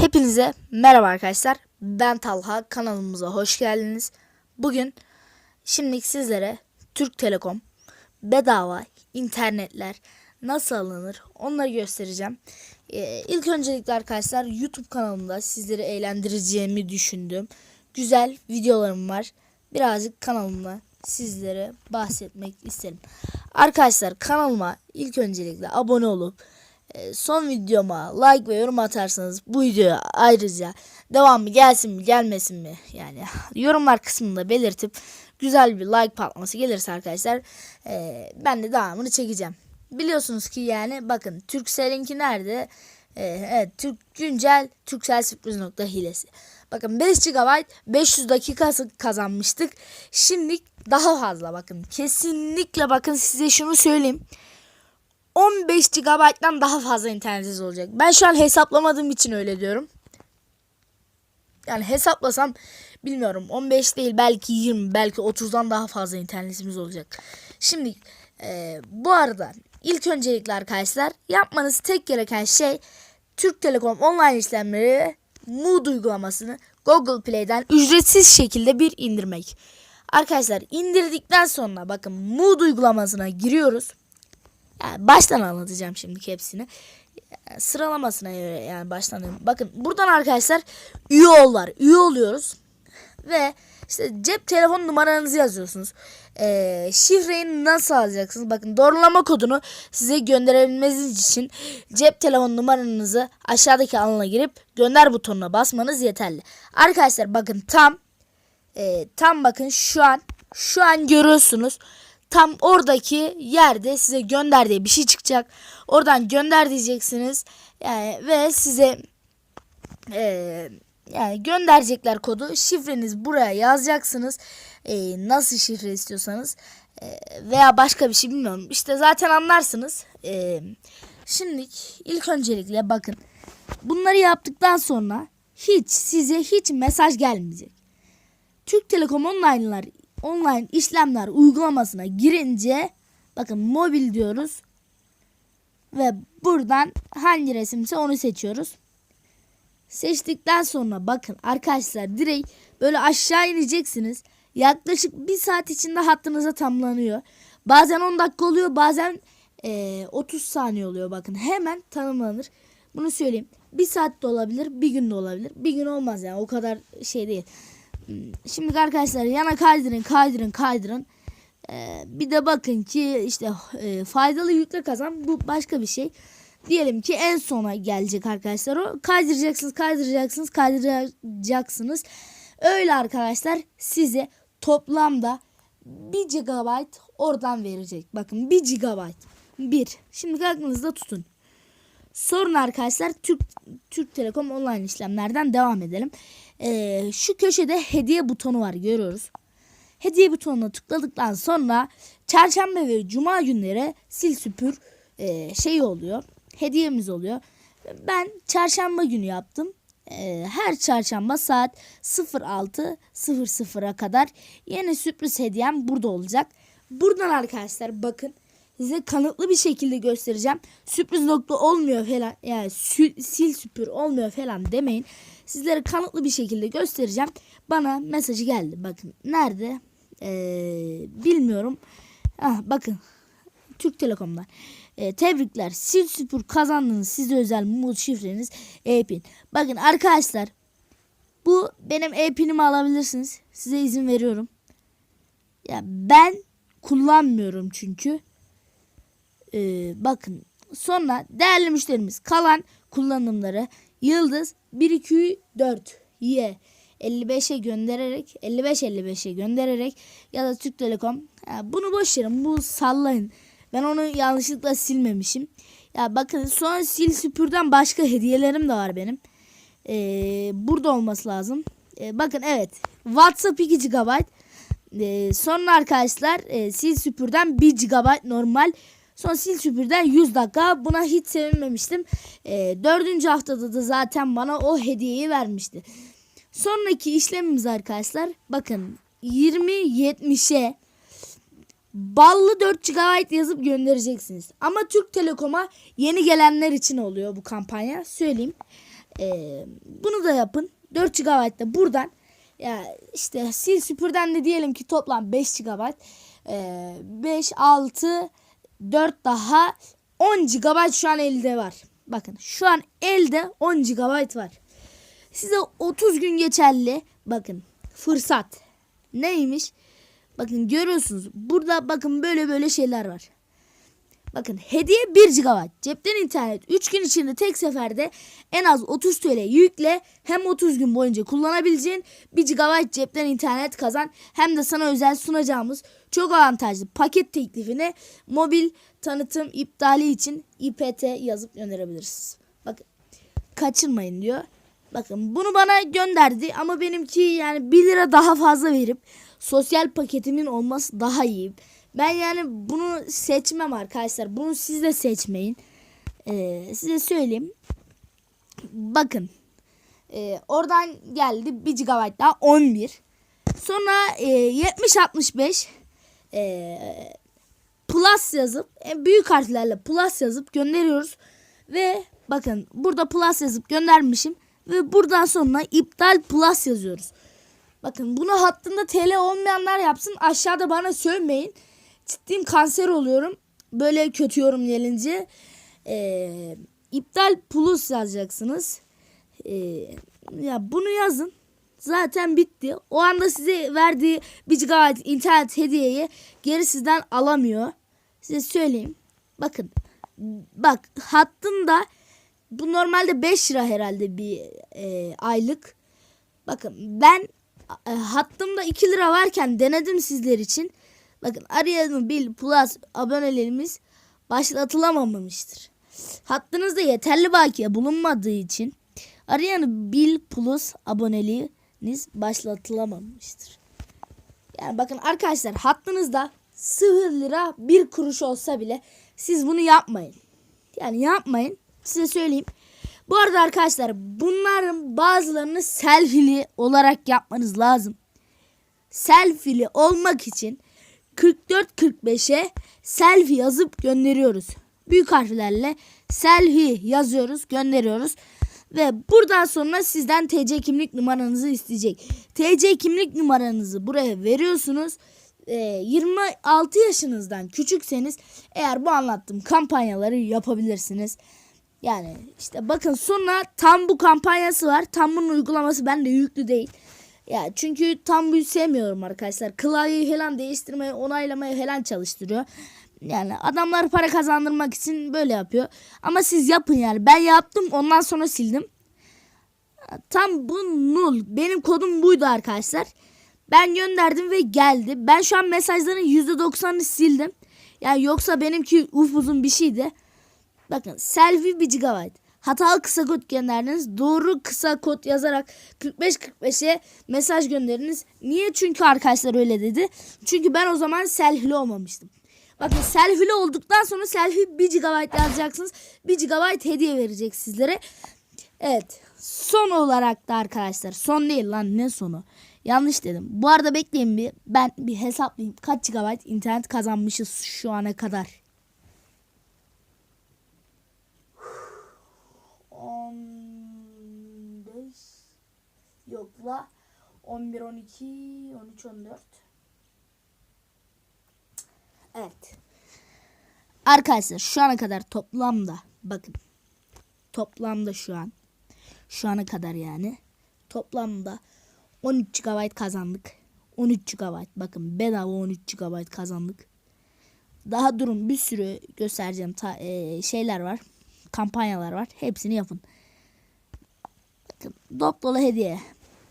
Hepinize merhaba arkadaşlar. Ben Talha. Kanalımıza hoş geldiniz. Bugün şimdi sizlere Türk Telekom bedava internetler nasıl alınır onları göstereceğim. Ee, ilk öncelikle arkadaşlar YouTube kanalımda sizleri eğlendireceğimi düşündüm. Güzel videolarım var. Birazcık kanalımda sizlere bahsetmek isterim. Arkadaşlar kanalıma ilk öncelikle abone olup son videoma like ve yorum atarsanız bu videoya ayrıca devamı gelsin mi gelmesin mi yani yorumlar kısmında belirtip güzel bir like patlaması gelirse arkadaşlar e, ben de devamını çekeceğim. Biliyorsunuz ki yani bakın Turkcell'inki nerede? E, evet Türk güncel Turkcell sürpriz nokta hilesi. Bakın 5 GB 500 dakika kazanmıştık. Şimdi daha fazla bakın. Kesinlikle bakın size şunu söyleyeyim. 15 GB'dan daha fazla internetiniz olacak. Ben şu an hesaplamadığım için öyle diyorum. Yani hesaplasam bilmiyorum 15 değil belki 20 belki 30'dan daha fazla internetimiz olacak. Şimdi e, bu arada ilk öncelikle arkadaşlar yapmanız tek gereken şey Türk Telekom online işlemleri Mood uygulamasını Google Play'den ücretsiz şekilde bir indirmek. Arkadaşlar indirdikten sonra bakın Mood uygulamasına giriyoruz. Yani baştan anlatacağım şimdi hepsini. Yani sıralamasına göre yani baştan. Bakın buradan arkadaşlar üye ol var. Üye oluyoruz. Ve işte cep telefon numaranızı yazıyorsunuz. Ee, şifreyi nasıl alacaksınız? Bakın doğrulama kodunu size gönderebilmeniz için cep telefon numaranızı aşağıdaki alana girip gönder butonuna basmanız yeterli. Arkadaşlar bakın tam e, tam bakın şu an şu an görüyorsunuz tam oradaki yerde size gönder bir şey çıkacak. Oradan gönder diyeceksiniz. Yani ve size e, yani gönderecekler kodu. Şifreniz buraya yazacaksınız. E, nasıl şifre istiyorsanız e, veya başka bir şey bilmiyorum. İşte zaten anlarsınız. E, şimdi ilk öncelikle bakın. Bunları yaptıktan sonra hiç size hiç mesaj gelmeyecek. Türk Telekom online'lar online işlemler uygulamasına girince bakın mobil diyoruz. Ve buradan hangi resimse onu seçiyoruz. Seçtikten sonra bakın arkadaşlar direkt böyle aşağı ineceksiniz. Yaklaşık bir saat içinde hattınıza tamlanıyor. Bazen 10 dakika oluyor bazen e, 30 saniye oluyor bakın hemen tanımlanır. Bunu söyleyeyim. Bir saat de olabilir bir gün de olabilir. Bir gün olmaz yani o kadar şey değil. Şimdi arkadaşlar yana kaydırın kaydırın kaydırın. Ee, bir de bakın ki işte e, faydalı yükle kazan bu başka bir şey. Diyelim ki en sona gelecek arkadaşlar o. Kaydıracaksınız kaydıracaksınız kaydıracaksınız. Öyle arkadaşlar size toplamda 1 GB oradan verecek. Bakın 1 GB. 1. Şimdi aklınızda tutun. Sorun arkadaşlar Türk Türk Telekom online işlemlerden devam edelim. Ee, şu köşede hediye butonu var görüyoruz. Hediye butonuna tıkladıktan sonra çarşamba ve cuma günleri sil süpür e, şey oluyor. Hediyemiz oluyor. Ben çarşamba günü yaptım. E, her çarşamba saat 06.00'a kadar yeni sürpriz hediyem burada olacak. Buradan arkadaşlar bakın size kanıtlı bir şekilde göstereceğim. Sürpriz nokta olmuyor falan yani sil süpür olmuyor falan demeyin. Sizlere kanıtlı bir şekilde göstereceğim. Bana mesajı geldi. Bakın nerede? Ee, bilmiyorum. Ah, bakın Türk Telekom'dan. Ee, tebrikler. Sil süpür kazandınız. Size özel mut şifreniz e-pin. Bakın arkadaşlar bu benim e-pinimi alabilirsiniz. Size izin veriyorum. Ya ben kullanmıyorum çünkü. Ee, bakın sonra değerli müşterimiz kalan kullanımları yıldız 1 2 4 y 55'e göndererek 55 55'e göndererek ya da Türk Telekom ya bunu boş verin bu sallayın. Ben onu yanlışlıkla silmemişim. Ya bakın sonra sil süpürden başka hediyelerim de var benim. Ee, burada olması lazım. Ee, bakın evet WhatsApp 2 GB. Ee, sonra arkadaşlar e, sil süpürden 1 GB normal Son sil süpürden 100 dakika. Buna hiç sevinmemiştim. E, dördüncü haftada da zaten bana o hediyeyi vermişti. Sonraki işlemimiz arkadaşlar. Bakın 20-70'e ballı 4 GB yazıp göndereceksiniz. Ama Türk Telekom'a yeni gelenler için oluyor bu kampanya. Söyleyeyim. Ee, bunu da yapın. 4 GB da buradan ya işte sil süpürden de diyelim ki toplam 5 GB. Ee, 5 6 4 daha 10 GB şu an elde var. Bakın şu an elde 10 GB var. Size 30 gün geçerli. Bakın fırsat. Neymiş? Bakın görüyorsunuz. Burada bakın böyle böyle şeyler var. Bakın hediye 1 GB. Cepten internet 3 gün içinde tek seferde en az 30 TL yükle hem 30 gün boyunca kullanabileceğin 1 GB cepten internet kazan. Hem de sana özel sunacağımız çok avantajlı paket teklifini mobil tanıtım iptali için İPT yazıp gönderebilirsiniz. Bakın kaçırmayın diyor. Bakın bunu bana gönderdi ama benimki yani 1 lira daha fazla verip sosyal paketimin olması daha iyi. Ben yani bunu seçmem arkadaşlar. Bunu siz de seçmeyin. Ee, size söyleyeyim. Bakın. Ee, oradan geldi 1 GB daha 11. Sonra e, 70-65 e, plus yazıp e, büyük harflerle plus yazıp gönderiyoruz. Ve bakın burada plus yazıp göndermişim. Ve buradan sonra iptal plus yazıyoruz. Bakın bunu hattında TL olmayanlar yapsın. Aşağıda bana sövmeyin. Ciddiyim kanser oluyorum. Böyle kötü yorum gelince. Ee, iptal plus yazacaksınız. Ee, ya bunu yazın. Zaten bitti. O anda size verdiği 1 GB internet hediyeyi geri sizden alamıyor. Size söyleyeyim. Bakın. Bak hattında bu normalde 5 lira herhalde bir e, aylık. Bakın ben e, hattımda 2 lira varken denedim sizler için. Bakın Arayalım Bil Plus abonelerimiz başlatılamamıştır. Hattınızda yeterli bakiye bulunmadığı için Arayanı Bil Plus aboneliğiniz başlatılamamıştır. Yani bakın arkadaşlar hattınızda 0 lira 1 kuruş olsa bile siz bunu yapmayın. Yani yapmayın. Size söyleyeyim. Bu arada arkadaşlar bunların bazılarını selfie'li olarak yapmanız lazım. Selfie'li olmak için 44-45'e selfie yazıp gönderiyoruz. Büyük harflerle selfie yazıyoruz gönderiyoruz. Ve buradan sonra sizden TC kimlik numaranızı isteyecek. TC kimlik numaranızı buraya veriyorsunuz. Ee, 26 yaşınızdan küçükseniz eğer bu anlattığım kampanyaları yapabilirsiniz. Yani işte bakın sonra tam bu kampanyası var. Tam bunun uygulaması bende yüklü değil. Ya çünkü tam bu sevmiyorum arkadaşlar. Klavyeyi falan değiştirmeye, onaylamaya falan çalıştırıyor. Yani adamlar para kazandırmak için böyle yapıyor. Ama siz yapın yani. Ben yaptım ondan sonra sildim. Tam bu nul. Benim kodum buydu arkadaşlar. Ben gönderdim ve geldi. Ben şu an mesajların %90'ını sildim. Yani yoksa benimki uzun bir şeydi. Bakın selfie 1 GB. Hatalı kısa kod gönderdiniz. Doğru kısa kod yazarak 45-45'e mesaj gönderiniz. Niye? Çünkü arkadaşlar öyle dedi. Çünkü ben o zaman selfie'li olmamıştım. Bakın selfie'li olduktan sonra selfie 1 GB yazacaksınız. 1 GB hediye verecek sizlere. Evet. Son olarak da arkadaşlar. Son değil lan ne sonu. Yanlış dedim. Bu arada bekleyin bir. Ben bir hesaplayayım. Kaç GB internet kazanmışız şu ana kadar. 15 yok la 11 12 13 14 Evet. Arkadaşlar şu ana kadar toplamda bakın toplamda şu an şu ana kadar yani toplamda 13 GB kazandık. 13 GB bakın bedava 13 GB kazandık. Daha durun bir sürü göstereceğim ta, e, şeyler var. Kampanyalar var. Hepsini yapın. Bakın dop dolu hediye.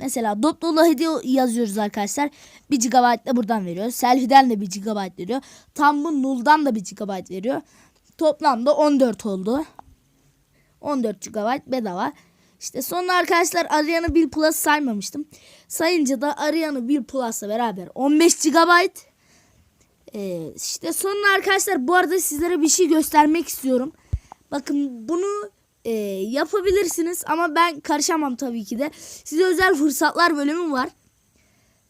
Mesela dop dolu hediye yazıyoruz arkadaşlar. 1 GB da buradan veriyor. Selfie'den de 1 GB veriyor. Tam bu null'dan da 1 GB veriyor. Toplamda 14 oldu. 14 GB bedava. İşte sonra arkadaşlar Ariana 1 Plus saymamıştım. Sayınca da Ariana 1 Plus'la beraber 15 GB. Ee, işte sonra arkadaşlar bu arada sizlere bir şey göstermek istiyorum. Bakın bunu e, yapabilirsiniz ama ben karışamam tabii ki de. Size özel fırsatlar bölümü var.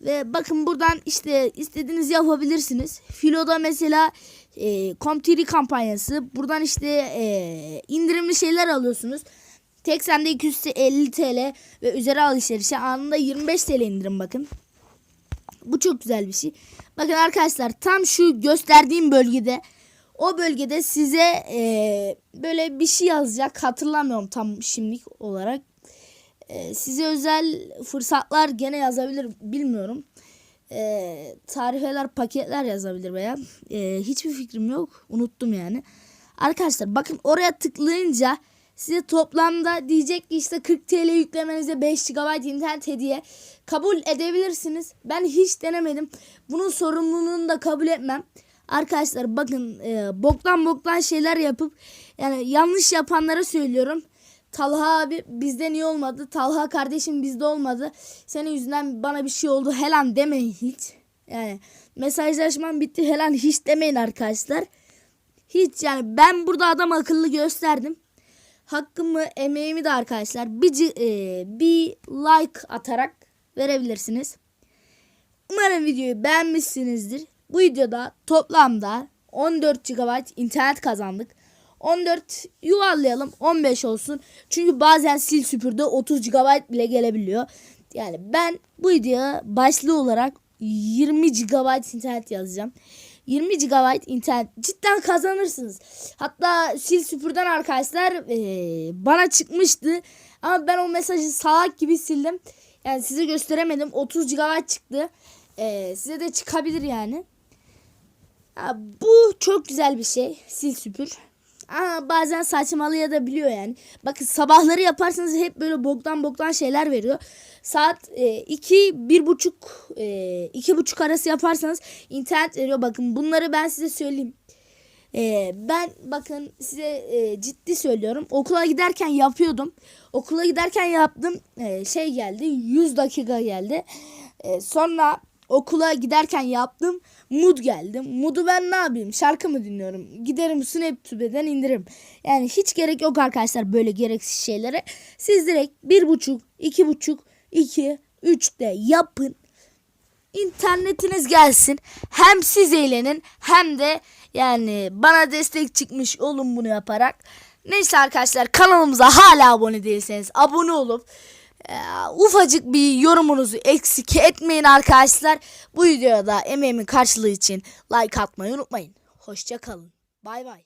Ve bakın buradan işte istediğiniz yapabilirsiniz. Filo'da mesela e, Comtiri kampanyası. Buradan işte e, indirimli şeyler alıyorsunuz. Tek sende 250 TL ve üzeri alışverişe anında 25 TL indirim bakın. Bu çok güzel bir şey. Bakın arkadaşlar tam şu gösterdiğim bölgede o bölgede size eee, böyle bir şey yazacak. Hatırlamıyorum tam şimdilik olarak. Eee, size özel fırsatlar gene yazabilir bilmiyorum. Eee tarifeler paketler yazabilir veya eee, hiçbir fikrim yok. Unuttum yani. Arkadaşlar bakın oraya tıklayınca size toplamda diyecek ki işte 40 TL yüklemenize 5 GB internet hediye kabul edebilirsiniz. Ben hiç denemedim. Bunun sorumluluğunu da kabul etmem. Arkadaşlar bakın e, boktan boktan şeyler yapıp yani yanlış yapanlara söylüyorum. Talha abi bizde niye olmadı? Talha kardeşim bizde olmadı. Senin yüzünden bana bir şey oldu. Helan demeyin hiç. Yani mesajlaşmam bitti. Helan hiç demeyin arkadaşlar. Hiç yani ben burada adam akıllı gösterdim. Hakkımı, emeğimi de arkadaşlar bir, e, bir like atarak verebilirsiniz. Umarım videoyu beğenmişsinizdir. Bu videoda toplamda 14 GB internet kazandık. 14 yuvarlayalım 15 olsun. Çünkü bazen sil süpürde 30 GB bile gelebiliyor. Yani ben bu videoya başlığı olarak 20 GB internet yazacağım. 20 GB internet cidden kazanırsınız. Hatta sil süpürden arkadaşlar eee, bana çıkmıştı. Ama ben o mesajı salak gibi sildim. Yani size gösteremedim. 30 GB çıktı. Eee, size de çıkabilir yani. Bu çok güzel bir şey. Sil süpür. Ama bazen saçmalayabiliyor yani. Bakın sabahları yaparsanız hep böyle boktan boktan şeyler veriyor. Saat 2 bir buçuk e, iki buçuk arası yaparsanız internet veriyor. Bakın bunları ben size söyleyeyim. E, ben bakın size e, ciddi söylüyorum. Okula giderken yapıyordum. Okula giderken yaptım. E, şey geldi 100 dakika geldi. E, sonra okula giderken yaptım. Mood geldi. Mood'u ben ne yapayım? Şarkı mı dinliyorum? Giderim Snaptube'den indiririm. Yani hiç gerek yok arkadaşlar böyle gereksiz şeylere. Siz direkt bir buçuk, iki buçuk, iki, üçte yapın. İnternetiniz gelsin. Hem siz eğlenin hem de yani bana destek çıkmış olun bunu yaparak. Neyse arkadaşlar kanalımıza hala abone değilseniz abone olup ufacık bir yorumunuzu eksik etmeyin arkadaşlar. Bu videoda emeğimin karşılığı için like atmayı unutmayın. Hoşça kalın. Bay bay.